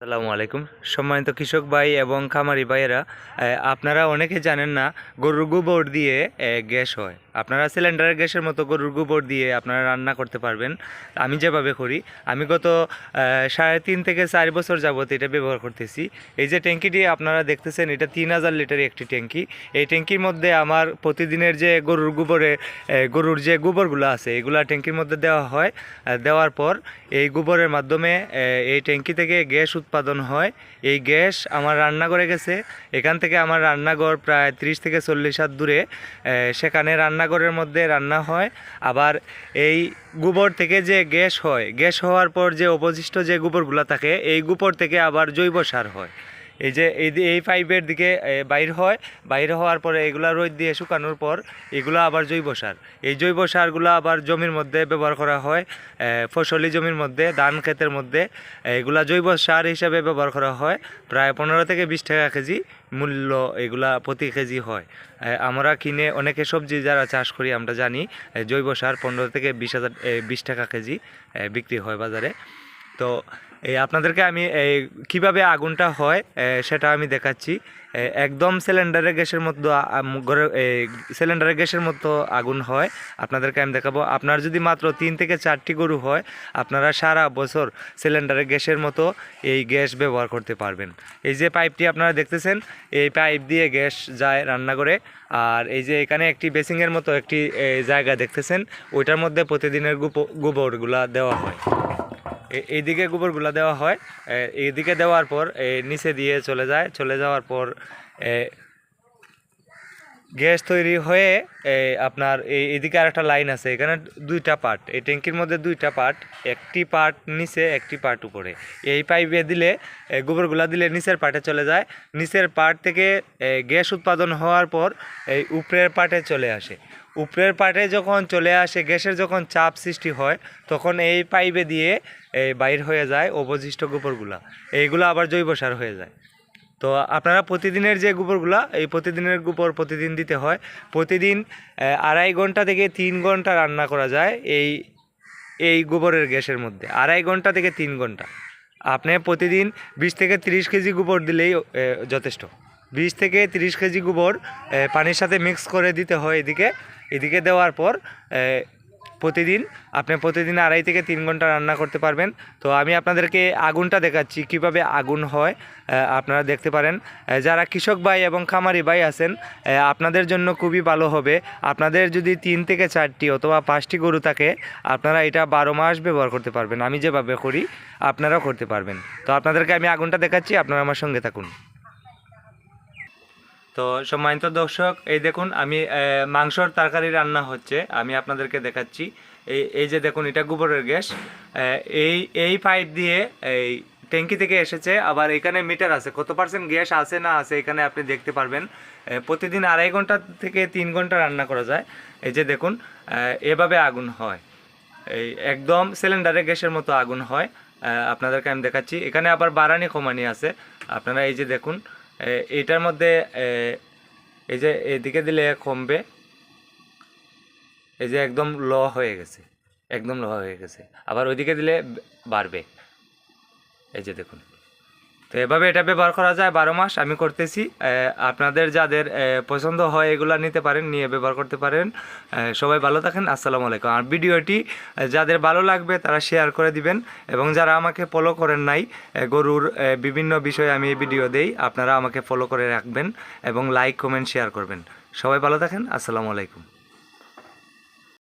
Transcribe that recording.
আসসালামু আলাইকুম। সম্মানিত কৃষক ভাই এবং খামারি ভাইয়েরা আপনারা অনেকে জানেন না, গরুর গোবর দিয়ে গ্যাস হয়। আপনারা সিলিন্ডারের গ্যাসের মতো গরুর গোবর দিয়ে আপনারা রান্না করতে পারবেন। আমি যেভাবে করি, আমি গত সাড়ে তিন থেকে চার বছর যাবত এটা ব্যবহার করতেছি। এই যে ট্যাঙ্কিটি আপনারা দেখতেছেন, এটা তিন হাজার লিটারের একটি ট্যাঙ্কি। এই ট্যাঙ্কির মধ্যে আমার প্রতিদিনের যে গরুর গোবরে গরুর যে গোবরগুলো আছে, এগুলা ট্যাঙ্কির মধ্যে দেওয়া হয়। দেওয়ার পর এই গোবরের মাধ্যমে এই ট্যাঙ্কি থেকে গ্যাস উৎপাদন হয়। এই গ্যাস আমার রান্নাঘরে গেছে। এখান থেকে আমার রান্নাঘর প্রায় ত্রিশ থেকে চল্লিশ হাত দূরে। সেখানে সেখানে রান্নাঘরের মধ্যে রান্না হয়। আবার এই গোবর থেকে যে গ্যাস হয়, গ্যাস হওয়ার পর যে অবশিষ্ট যে গোবরগুলো থাকে, এই গোবর থেকে আবার জৈব সার হয়। এই যে এই এই পাইপের দিকে বাইর হয়। বাইর হওয়ার পরে এগুলা রোদ দিয়ে শুকানোর পর এগুলো আবার জৈব সার। এই জৈব সারগুলো আবার জমির মধ্যে ব্যবহার করা হয় ফসলি জমির মধ্যে, ধান ক্ষেতের মধ্যে। এগুলা জৈব সার হিসাবে ব্যবহার করা হয়। প্রায় পনেরো থেকে বিশ টাকা কেজি মূল্য এগুলা প্রতি কেজি হয়। আমরা কিনে অনেকে সবজি যারা চাষ করি, আমরা জানি জৈব সার পনেরো থেকে বিশ হাজার বিশ টাকা কেজি বিক্রি হয় বাজারে। তো, এই আপনাদেরকে আমি, এই কীভাবে আগুনটা হয় সেটা আমি দেখাচ্ছি। একদম সিলিন্ডারের গ্যাসের মতো ঘরে সিলিন্ডারের গ্যাসের মতো আগুন হয়। আপনাদেরকে আমি দেখাবো। আপনার যদি মাত্র তিন থেকে চারটি গরু হয়, আপনারা সারা বছর সিলিন্ডারের গ্যাসের মতো এই গ্যাস ব্যবহার করতে পারবেন। এই যে পাইপটি আপনারা দেখতেছেন, এই পাইপ দিয়ে গ্যাস যায় রান্নাঘরে আর এই যে এখানে একটি বেসিংয়ের মতো একটি জায়গা দেখতেছেন, ওইটার মধ্যে প্রতিদিনের গোবরগুলা দেওয়া হয়। এইদিকে গোবরগুলো দেওয়া হয়। এইদিকে দেওয়ার পর নিচে দিয়ে চলে যায়। চলে যাওয়ার পর গ্যাস তৈরি হয়ে আপনার এই এদিকে আর একটা লাইন আছে। এখানে দুইটা পার্ট। এই ট্যাঙ্কির মধ্যে দুইটা পার্ট। একটি পার্ট নিচে, একটি পার্ট উপরে। এই পাইপে দিলে গোবরগুলা দিলে নিচের পার্টে চলে যায়। নিচের পার্ট থেকে গ্যাস উৎপাদন হওয়ার পর, এই উপরের পার্টে চলে আসে। উপরের পার্টে যখন চলে আসে, গ্যাসের যখন চাপ সৃষ্টি হয়, তখন এই পাইপে দিয়ে এই বাইর হয়ে যায় অবশিষ্ট গোবরগুলা। এইগুলো আবার জৈব সার হয়ে যায়। তো আপনারা প্রতিদিনের যে গোবরগুলা, এই প্রতিদিনের গোবর প্রতিদিন দিতে হয়। প্রতিদিন আড়াই ঘণ্টা থেকে তিন ঘণ্টা রান্না করা যায় এই এই গোবরের গ্যাসের মধ্যে। আড়াই ঘণ্টা থেকে তিন ঘণ্টা। আপনি প্রতিদিন বিশ থেকে তিরিশ কেজি গোবর দিলেই যথেষ্ট। বিশ থেকে তিরিশ কেজি গোবর পানির সাথে মিক্স করে দিতে হয় এদিকে। এদিকে দেওয়ার পর প্রতিদিন, আপনি প্রতিদিন আড়াই থেকে তিন ঘণ্টা রান্না করতে পারবেন। তো আমি আপনাদেরকে আগুনটা দেখাচ্ছি, কীভাবে আগুন হয় আপনারা দেখতে পারেন। যারা কৃষক ভাই এবং খামারি ভাই আছেন আপনাদের জন্য খুবই ভালো হবে। আপনাদের যদি তিন থেকে চারটি অথবা পাঁচটি গরু থাকে, আপনারা এটা বারো মাস ব্যবহার করতে পারবেন। আমি যেভাবে করি, আপনারাও করতে পারবেন। তো আপনাদেরকে আমি আগুনটা দেখাচ্ছি, আপনারা আমার সঙ্গে থাকুন। তো সম্মানিত দর্শক, এই দেখুন, আমি মাংসর তরকারি রান্না হচ্ছে, আমি আপনাদেরকে দেখাচ্ছি। এই এই যে দেখুন, এটা গোবরের গ্যাস। এই এই পাইপ দিয়ে, এই ট্যাঙ্কি থেকে এসেছে, আবার এখানে মিটার আছে। কত পার্সেন্ট গ্যাস আছে না আছে, এখানে আপনি দেখতে পারবেন। প্রতিদিন আড়াই ঘণ্টা থেকে তিন ঘণ্টা রান্না করা যায়। এই যে দেখুন এভাবে আগুন হয়। এই একদম সিলিন্ডারে গ্যাসের মতো আগুন হয়। আপনাদেরকে আমি দেখাচ্ছি। এখানে আবার বারানি কমানি আছে। আপনারা এই যে দেখুন এটার মধ্যে এই যে এদিকে দিলে কমবে। এই যে একদম ল হয়ে গেছে, একদম ল হয়ে গেছে। আবার ওইদিকে দিলে বাড়বে। এই যে দেখুন। তো এভাবে এটা ব্যবহার করা যায়, বারো মাস আমি করতেছি। আপনাদের যাদের পছন্দ হয় এগুলা নিতে পারেন, নিয়ে ব্যবহার করতে পারেন। সবাই ভালো থাকেন, আসসালামু আলাইকুম। আর ভিডিওটি যাদের ভালো লাগবে তারা শেয়ার করে দিবেন এবং যারা আমাকে ফলো করেন নাই গরুর বিভিন্ন বিষয়ে আমি এই ভিডিও দেই, আপনারা আমাকে ফলো করে রাখবেন এবং লাইক কমেন্ট শেয়ার করবেন। সবাই ভালো থাকেন, আসসালামু আলাইকুম।